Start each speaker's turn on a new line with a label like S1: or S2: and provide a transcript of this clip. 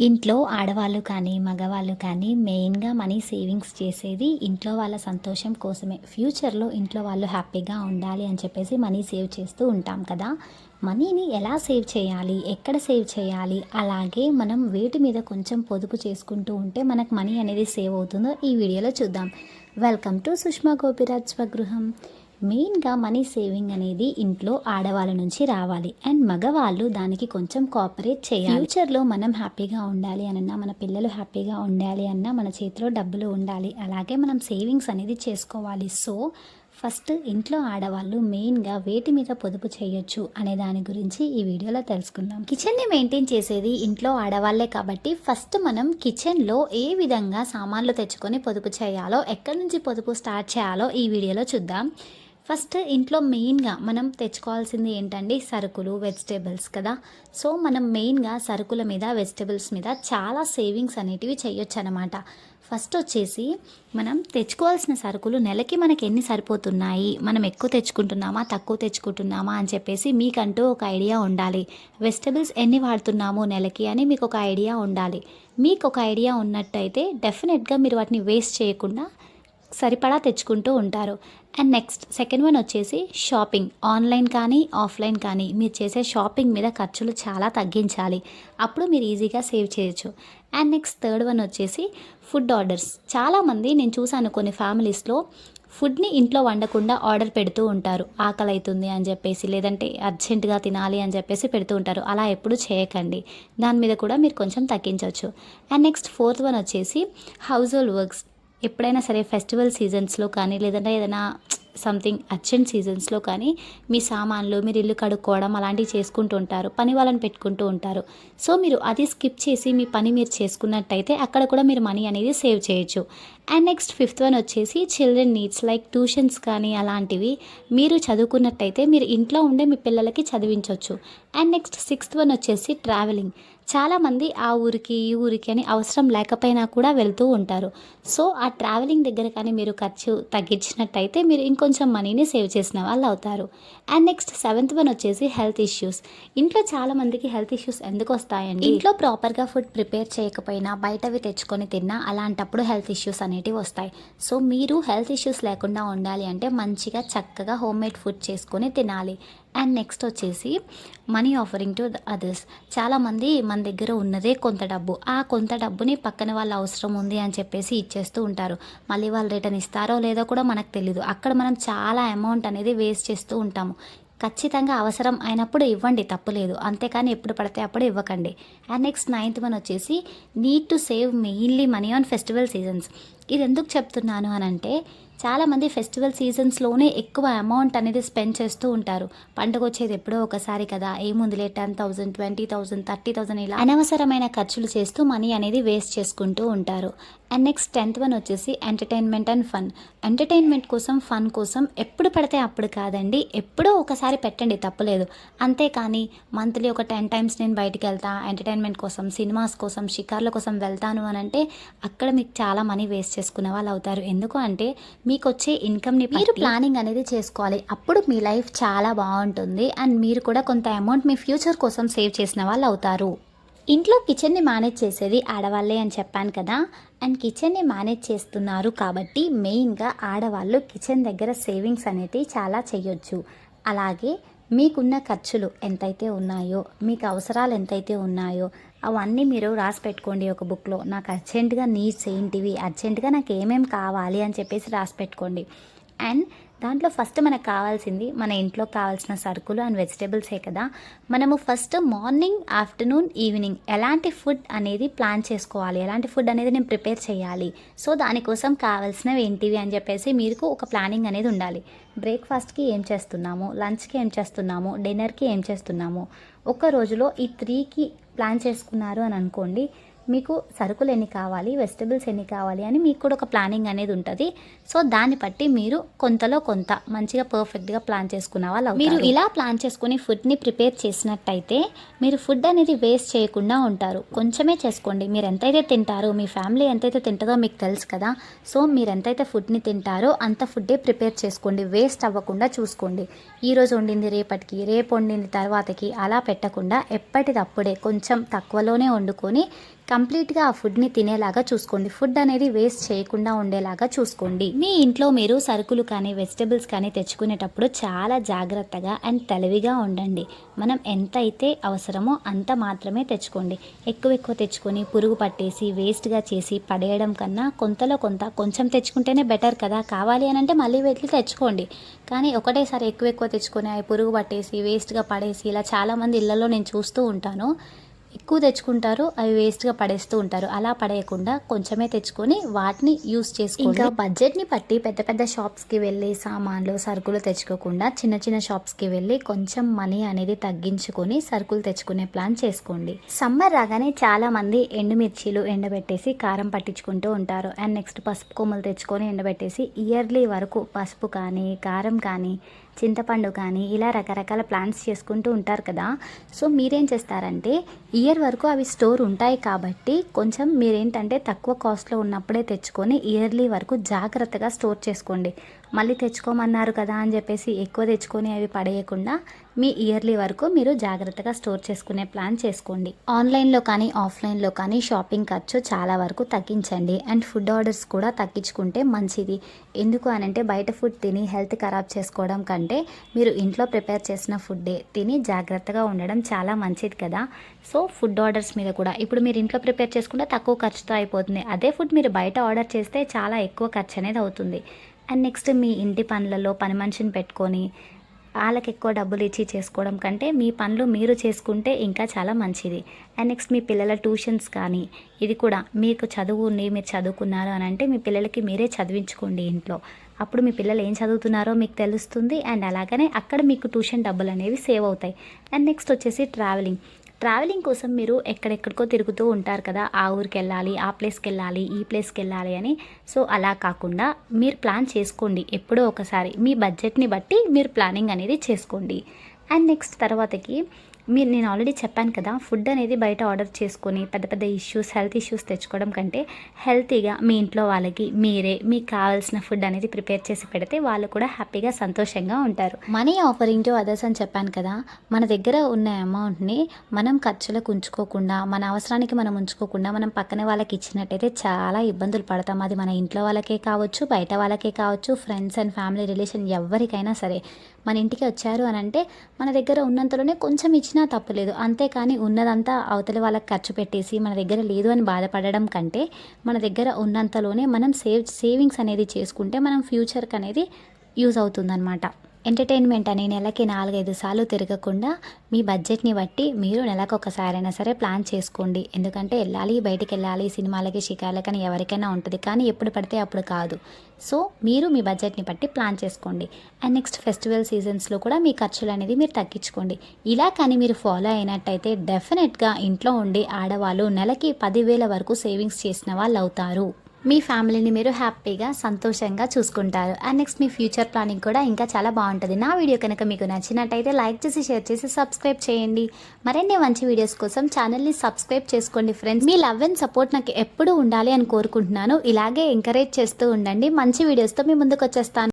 S1: ఇంట్లో ఆడవాళ్ళు కానీ మగవాళ్ళు కానీ మెయిన్గా మనీ సేవింగ్స్ చేసేది ఇంట్లో వాళ్ళ సంతోషం కోసమే. ఫ్యూచర్లో ఇంట్లో వాళ్ళు హ్యాపీగా ఉండాలి అని చెప్పేసి మనీ సేవ్ చేస్తూ ఉంటాం కదా. మనీని ఎలా సేవ్ చేయాలి? ఎక్కడ సేవ్ చేయాలి? అలాగే మనం వేటి మీద కొంచెం పొదుపు చేసుకుంటూ ఉంటే మనకు మనీ అనేది సేవ్ అవుతుందో ఈ వీడియోలో చూద్దాం. వెల్కమ్ టు సుష్మా గోపిరాజ్ స్వగృహం. మెయిన్గా మనీ సేవింగ్ అనేది ఇంట్లో ఆడవాళ్ళ నుంచి రావాలి. అండ్ మగవాళ్ళు దానికి కొంచెం కోఆపరేట్ చేయాలి. ఫ్యూచర్లో మనం హ్యాపీగా ఉండాలి అనన్నా మన పిల్లలు హ్యాపీగా ఉండాలి అన్నా మన చేతిలో డబ్బులు ఉండాలి. అలాగే మనం సేవింగ్స్ అనేది చేసుకోవాలి. సో ఫస్ట్ ఇంట్లో ఆడవాళ్ళు మెయిన్గా వేటి మీద పొదుపు చేయొచ్చు అనే దాని గురించి ఈ వీడియోలో తెలుసుకుందాం. కిచెన్ని మెయింటైన్ చేసేది ఇంట్లో ఆడవాళ్ళే కాబట్టి ఫస్ట్ మనం కిచెన్లో ఏ విధంగా సామాన్లు తెచ్చుకొని పొదుపు చేయాలో ఎక్కడి నుంచి పొదుపు స్టార్ట్ చేయాలో ఈ వీడియోలో చూద్దాం. ఫస్ట్ ఇంట్లో మెయిన్గా మనం తెచ్చుకోవాల్సింది ఏంటండి? సరుకులు వెజిటేబుల్స్ కదా. సో మనం మెయిన్గా సరుకుల మీద వెజిటేబుల్స్ మీద చాలా సేవింగ్స్ అనేటివి చేయొచ్చు అనమాట ఫస్ట్ వచ్చేసి మనం తెచ్చుకోవాల్సిన సరుకులు నెలకి మనకి ఎన్ని సరిపోతున్నాయి? మనం ఎక్కువ తెచ్చుకుంటున్నామా? తక్కువ తెచ్చుకుంటున్నామా? అని చెప్పేసి మీకంటూ ఒక ఐడియా ఉండాలి. వెజిటబుల్స్ ఎన్ని వాడుతున్నాము నెలకి అని మీకు ఒక ఐడియా ఉండాలి. మీకు ఒక ఐడియా ఉన్నట్టయితే డెఫినెట్గా మీరు వాటిని వేస్ట్ చేయకుండా సరిపడా తెచ్చుకుంటూ ఉంటారు. అండ్ నెక్స్ట్ సెకండ్ వన్ వచ్చేసి షాపింగ్. ఆన్లైన్ కానీ ఆఫ్లైన్ కానీ మీరు చేసే షాపింగ్ మీద ఖర్చులు చాలా తగ్గించాలి. అప్పుడు మీరు ఈజీగా సేవ్ చేయొచ్చు. అండ్ నెక్స్ట్ థర్డ్ వన్ వచ్చేసి ఫుడ్ ఆర్డర్స్. చాలామంది నేను చూశాను కొన్ని ఫ్యామిలీస్లో ఫుడ్ని ఇంట్లో వండకుండా ఆర్డర్ పెడుతూ ఉంటారు. ఆకలి అవుతుంది అని చెప్పేసి లేదంటే అర్జెంటుగా తినాలి అని చెప్పేసి పెడుతూ ఉంటారు. అలా ఎప్పుడు చేయకండి. దాని మీద కూడా మీరు కొంచెం తగ్గించవచ్చు అండ్ నెక్స్ట్ ఫోర్త్ వన్ వచ్చేసి హౌస్ హోల్డ్ వర్క్స్. ఎప్పుడైనా సరే ఫెస్టివల్ సీజన్స్లో కానీ లేదంటే ఏదైనా సంథింగ్ అర్జెంట్ సీజన్స్లో కానీ మీ సామాన్లు మీరు ఇల్లు కడుక్కోవడం అలాంటివి చేసుకుంటూ ఉంటారు పని వాళ్ళని పెట్టుకుంటూ ఉంటారు. సో మీరు అది స్కిప్ చేసి మీ పని మీరు చేసుకున్నట్టయితే అక్కడ కూడా మీరు మనీ అనేది సేవ్ చేయొచ్చు. అండ్ నెక్స్ట్ ఫిఫ్త్ వన్ వచ్చేసి చిల్డ్రన్ నీడ్స్ లైక్ ట్యూషన్స్ కానీ అలాంటివి మీరు చదువుకున్నట్టయితే మీరు ఇంట్లో ఉండే మీ పిల్లలకి చదివించవచ్చు అండ్ నెక్స్ట్ సిక్స్త్ వన్ వచ్చేసి ట్రావెలింగ్ చాలామంది ఆ ఊరికి ఈ ఊరికి అని అవసరం లేకపోయినా కూడా వెళ్తూ ఉంటారు. సో ఆ ట్రావెలింగ్ దగ్గర కానీ మీరు ఖర్చు తగ్గించినట్టయితే మీరు ఇంకో కొంచెం మనీని సేవ్ చేసిన వాళ్ళు అవుతారు. అండ్ నెక్స్ట్ సెవెంత్ వన్ వచ్చేసి హెల్త్ ఇష్యూస్ ఇంట్లో చాలామందికి హెల్త్ ఇష్యూస్ ఎందుకు వస్తాయండి? ఇంట్లో ప్రాపర్గా ఫుడ్ ప్రిపేర్ చేయకపోయినా బయటవి తెచ్చుకొని తిన్నా అలాంటప్పుడు హెల్త్ ఇష్యూస్ అనేటివి వస్తాయి. సో మీరు హెల్త్ ఇష్యూస్ లేకుండా ఉండాలి అంటే మంచిగా చక్కగా హోమ్ మేడ్ ఫుడ్ చేసుకొని తినాలి. అండ్ నెక్స్ట్ వచ్చేసి మనీ ఆఫరింగ్ టు అదర్స్ చాలామంది మన దగ్గర ఉన్నదే కొంత డబ్బు. ఆ కొంత డబ్బుని పక్కన వాళ్ళ అవసరం ఉంది అని చెప్పేసి ఇచ్చేస్తూ ఉంటారు. మళ్ళీ వాళ్ళు రిటర్న్ ఇస్తారో లేదో కూడా మనకు తెలియదు అక్కడ మనం చాలా అమౌంట్ అనేది వేస్ట్ చేస్తూ ఉంటాము. ఖచ్చితంగా అవసరం అయినప్పుడు ఇవ్వండి తప్పులేదు అంతేకాని ఎప్పుడు పడితే అప్పుడు ఇవ్వకండి. అండ్ నెక్స్ట్ నైన్త్ వన్ వచ్చేసి need to save mainly money on festival seasons ఇది ఎందుకు చెప్తున్నాను అని అంటే చాలామంది ఫెస్టివల్ సీజన్స్లోనే ఎక్కువ అమౌంట్ అనేది స్పెండ్ చేస్తూ ఉంటారు. పండుగ వచ్చేది ఎప్పుడో ఒకసారి కదా. ఏముందిలే ten thousand twenty thousand thirty thousand ఇలా అనవసరమైన ఖర్చులు చేస్తూ మనీ అనేది వేస్ట్ చేసుకుంటూ ఉంటారు. అండ్ నెక్స్ట్ టెన్త్ వన్ వచ్చేసి ఎంటర్టైన్మెంట్ అండ్ ఫన్. ఎంటర్టైన్మెంట్ కోసం ఫన్ కోసం ఎప్పుడు పడితే అప్పుడు కాదండి ఎప్పుడో ఒకసారి పెట్టండి తప్పులేదు. అంతేకాని మంత్లీ ఒక టెన్ టైమ్స్ నేను బయటికి వెళ్తా ఎంటర్టైన్మెంట్ కోసం సినిమాస్ కోసం షికార్ల కోసం వెళ్తాను అని అంటే అక్కడ మీకు చాలా మనీ వేస్ట్ చేసుకునే వాళ్ళు అవుతారు. ఎందుకు అంటే మీకు వచ్చే ఇన్కమ్ని మీరు ప్లానింగ్ అనేది చేసుకోవాలి. అప్పుడు మీ లైఫ్ చాలా బాగుంటుంది. అండ్ మీరు కూడా కొంత అమౌంట్ మీ ఫ్యూచర్ కోసం సేవ్ చేసిన వాళ్ళు అవుతారు. ఇంట్లో కిచెన్ని మేనేజ్ చేసేది ఆడవాళ్ళే అని చెప్పాను కదా. అండ్ కిచెన్ని మేనేజ్ చేస్తున్నారు కాబట్టి మెయిన్గా ఆడవాళ్ళు కిచెన్ దగ్గర సేవింగ్స్ అనేవి చాలా చేయొచ్చు అలాగే మీకున్న ఖర్చులు ఎంతైతే ఉన్నాయో మీకు అవసరాలు ఎంతైతే ఉన్నాయో అవన్నీ మీరు రాసి పెట్టుకోండి ఒక బుక్లో. నాకు అర్జెంటుగా నీడ్స్ ఏంటివి? అర్జెంటుగా నాకు ఏమేమి కావాలి అని చెప్పేసి రాసి పెట్టుకోండి. అండ్ దాంట్లో ఫస్ట్ మనకు కావాల్సింది మన ఇంట్లో కావాల్సిన సరుకులు అండ్ వెజిటేబుల్సే కదా? మనము ఫస్ట్ మార్నింగ్ ఆఫ్టర్నూన్ ఈవినింగ్ ఎలాంటి ఫుడ్ అనేది ప్లాన్ చేసుకోవాలి? ఎలాంటి ఫుడ్ అనేది నేను ప్రిపేర్ చేయాలి? సో దానికోసం కావాల్సినవి ఏంటివి అని చెప్పేసి మీకు ఒక ప్లానింగ్ అనేది ఉండాలి. బ్రేక్ఫాస్ట్కి ఏం చేస్తున్నాము? లంచ్కి ఏం చేస్తున్నాము? డిన్నర్కి ఏం చేస్తున్నాము? ఒక రోజులో ఈ త్రీకి ప్లాన్ చేసుకున్నారు అని అనుకోండి మీకు సరుకులు ఎన్ని కావాలి వెజిటబుల్స్ ఎన్ని కావాలి అని మీకు కూడా ఒక ప్లానింగ్ అనేది ఉంటుంది. సో దాన్ని బట్టి మీరు కొంతలో కొంత మంచిగా పర్ఫెక్ట్గా ప్లాన్ చేసుకున్న వాళ్ళు మీరు ఇలా ప్లాన్ చేసుకుని ఫుడ్ని ప్రిపేర్ చేసినట్టయితే మీరు ఫుడ్ అనేది వేస్ట్ చేయకుండా ఉంటారు. కొంచెమే చేసుకోండి. మీరు ఎంతైతే తింటారో మీ ఫ్యామిలీ ఎంతైతే తింటుందో మీకు తెలుసు కదా. సో మీరు ఎంతైతే ఫుడ్ని తింటారో అంత ఫుడ్డే ప్రిపేర్ చేసుకోండి. వేస్ట్ అవ్వకుండా చూసుకోండి. ఈరోజు వండింది రేపటికి రేపు వండింది తర్వాతకి అలా పెట్టకుండా ఎప్పటిదప్పుడే కొంచెం తక్కువలోనే వండుకొని కంప్లీట్గా ఆ ఫుడ్ని తినేలాగా చూసుకోండి. ఫుడ్ అనేది వేస్ట్ చేయకుండా ఉండేలాగా చూసుకోండి. మీ ఇంట్లో మీరు సరుకులు కానీ వెజిటబుల్స్ కానీ తెచ్చుకునేటప్పుడు చాలా జాగ్రత్తగా అండ్ తెలివిగా ఉండండి. మనం ఎంత అయితే అవసరమో అంత మాత్రమే తెచ్చుకోండి. ఎక్కువ ఎక్కువ తెచ్చుకొని పురుగు పట్టేసి వేస్ట్గా చేసి పడేయడం కన్నా కొంతలో కొంత కొంచెం తెచ్చుకుంటేనే బెటర్ కదా. కావాలి అని అంటే మళ్ళీ వెళ్ళి తెచ్చుకోండి. కానీ ఒకటేసారి ఎక్కువ ఎక్కువ తెచ్చుకొని అవి పురుగు పట్టేసి వేస్ట్గా పడేసి ఇలా చాలామంది ఇళ్ళలో నేను చూస్తూ ఉంటాను. ఎక్కువ తెచ్చుకుంటారు అవి వేస్ట్గా పడేస్తూ ఉంటారు. అలా పడేయకుండా కొంచెమే తెచ్చుకొని వాటిని యూస్ చేసుకోండి. ఇంకా బడ్జెట్ని బట్టి పెద్ద పెద్ద షాప్స్కి వెళ్ళి సామాన్లు సరుకులు తెచ్చుకోకుండా చిన్న చిన్న షాప్స్కి వెళ్ళి కొంచెం మనీ అనేది తగ్గించుకొని సరుకులు తెచ్చుకునే ప్లాన్ చేసుకోండి. సమ్మర్ రాగానే చాలా మంది ఎండుమిర్చీలు ఎండబెట్టేసి కారం పట్టించుకుంటూ ఉంటారు. అండ్ నెక్స్ట్ పసుపు కొమ్మలు తెచ్చుకొని ఎండబెట్టేసి ఇయర్లీ వరకు పసుపు కానీ కారం కానీ చింతపండు కానీ ఇలా రకరకాల ప్లాంట్స్ చేసుకుంటూ ఉంటారు కదా. సో మీరేం చేస్తారంటే ఇయర్ వరకు అవి స్టోర్ ఉంటాయి కాబట్టి కొంచెం మీరేంటంటే తక్కువ కాస్ట్లో ఉన్నప్పుడే తెచ్చుకొని ఇయర్లీ వరకు జాగ్రత్తగా స్టోర్ చేసుకోండి. మళ్ళీ తెచ్చుకోమన్నారు కదా అని చెప్పేసి ఎక్కువ తెచ్చుకొని అవి పడేయకుండా మీ ఇయర్లీ వరకు మీరు జాగ్రత్తగా స్టోర్ చేసుకునే ప్లాన్ చేసుకోండి. ఆన్లైన్లో కానీ ఆఫ్లైన్లో కానీ షాపింగ్ ఖర్చు చాలా వరకు తగ్గించండి. అండ్ ఫుడ్ ఆర్డర్స్ కూడా తగ్గించుకుంటే మంచిది. ఎందుకు అనంటే బయట ఫుడ్ తిని హెల్త్ ఖరాబ్ చేసుకోవడం కంటే మీరు ఇంట్లో ప్రిపేర్ చేసిన ఫుడ్డే తిని జాగ్రత్తగా ఉండడం చాలా మంచిది కదా. సో ఫుడ్ ఆర్డర్స్ మీద కూడా. ఇప్పుడు మీరు ఇంట్లో ప్రిపేర్ చేసుకుంటే తక్కువ ఖర్చుతో అయిపోతుంది. అదే ఫుడ్ మీరు బయట ఆర్డర్ చేస్తే చాలా ఎక్కువ ఖర్చు అనేది అవుతుంది. అండ్ నెక్స్ట్ మీ ఇంటి పనులలో పని మనిషిని పెట్టుకొని వాళ్ళకి ఎక్కువ డబ్బులు ఇచ్చి చేసుకోవడం కంటే మీ పనులు మీరు చేసుకుంటే ఇంకా చాలా మంచిది. అండ్ నెక్స్ట్ మీ పిల్లల ట్యూషన్స్ కానీ ఇది కూడా మీకు చదువుని మీరు చదువుకున్నారు అని అంటే మీ పిల్లలకి మీరే చదివించుకోండి ఇంట్లో. అప్పుడు మీ పిల్లలు ఏం చదువుతున్నారో మీకు తెలుస్తుంది. అండ్ అలాగనే అక్కడ మీకు ట్యూషన్ డబ్బులు అనేవి సేవ్ అవుతాయి. అండ్ నెక్స్ట్ వచ్చేసి ట్రావెలింగ్ ట్రావెలింగ్ కోసం మీరు ఎక్కడెక్కడికో తిరుగుతూ ఉంటారు కదా ఆ ఊరికి వెళ్ళాలి ఆ ప్లేస్కి వెళ్ళాలి ఈ ప్లేస్కి వెళ్ళాలి అని. సో అలా కాకుండా మీరు ప్లాన్ చేసుకోండి. ఎప్పుడో ఒకసారి మీ బడ్జెట్ని బట్టి మీరు ప్లానింగ్ అనేది చేసుకోండి. అండ్ నెక్స్ట్ తర్వాతకి మీరు నేను ఆల్రెడీ చెప్పాను కదా ఫుడ్ అనేది బయట ఆర్డర్ చేసుకొని పెద్ద పెద్ద ఇష్యూస్ హెల్త్ ఇష్యూస్ తెచ్చుకోవడం కంటే హెల్తీగా మీ ఇంట్లో వాళ్ళకి మీరే మీకు కావాల్సిన ఫుడ్ అనేది ప్రిపేర్ చేసి పెడితే వాళ్ళు కూడా హ్యాపీగా సంతోషంగా ఉంటారు. మనీ ఆఫరింగ్ టు అదర్స్ అని చెప్పాను కదా మన దగ్గర ఉన్న అమౌంట్ని మనం ఖర్చులకు ఉంచుకోకుండా మన అవసరానికి మనం ఉంచుకోకుండా మనం పక్కన వాళ్ళకి ఇచ్చినట్టయితే చాలా ఇబ్బందులు పడతాం. అది మన ఇంట్లో వాళ్ళకే కావచ్చు బయట వాళ్ళకే కావచ్చు ఫ్రెండ్స్ అండ్ ఫ్యామిలీ రిలేషన్ ఎవరికైనా సరే. మన ఇంటికి వచ్చారు అని అంటే మన దగ్గర ఉన్నంతలోనే కొంచెం ఇచ్చిన తప్పులేదు. అంతేకాని ఉన్నదంతా అవతలి వాళ్ళకి ఖర్చు పెట్టేసి మన దగ్గర లేదు అని బాధపడడం కంటే మన దగ్గర ఉన్నంతలోనే మనం సేవ్ సేవింగ్స్ అనేది చేసుకుంటే మనం ఫ్యూచర్కి అనేది యూజ్ అవుతుందన్నమాట. ఎంటర్టైన్మెంట్ అని నెలకి నాలుగైదు సార్లు తిరగకుండా మీ బడ్జెట్ని బట్టి మీరు నెలకు ఒకసారైనా సరే ప్లాన్ చేసుకోండి. ఎందుకంటే వెళ్ళాలి బయటికి వెళ్ళాలి సినిమాలకి షికార్లకి అని ఎవరికైనా ఉంటుంది. కానీ ఎప్పుడు పడితే అప్పుడు కాదు. సో మీరు మీ బడ్జెట్ని బట్టి ప్లాన్ చేసుకోండి. అండ్ నెక్స్ట్ ఫెస్టివల్ సీజన్స్లో కూడా మీ ఖర్చులు అనేది మీరు తగ్గించుకోండి. ఇలా కానీ మీరు ఫాలో అయినట్టయితే డెఫినెట్గా ఇంట్లో ఉండే ఆడవాళ్ళు నెలకి పదివేల వరకు సేవింగ్స్ చేసిన వాళ్ళు అవుతారు మీ ఫ్యామిలీని మీరు హ్యాపీగా సంతోషంగా చూసుకుంటారు. అండ్ నెక్స్ట్ మీ ఫ్యూచర్ ప్లానింగ్ కూడా ఇంకా చాలా బాగుంటుంది. నా వీడియో కనుక మీకు నచ్చినట్టయితే లైక్ చేసి షేర్ చేసి సబ్స్క్రైబ్ చేయండి. మరిన్ని మంచి వీడియోస్ కోసం ఛానల్ని సబ్స్క్రైబ్ చేసుకోండి ఫ్రెండ్స్. మీ లవ్ అండ్ సపోర్ట్ నాకు ఎప్పుడు ఉండాలి అని కోరుకుంటున్నాను. ఇలాగే ఎంకరేజ్ చేస్తూ ఉండండి. మంచి వీడియోస్తో మీ ముందుకు వచ్చేస్తాను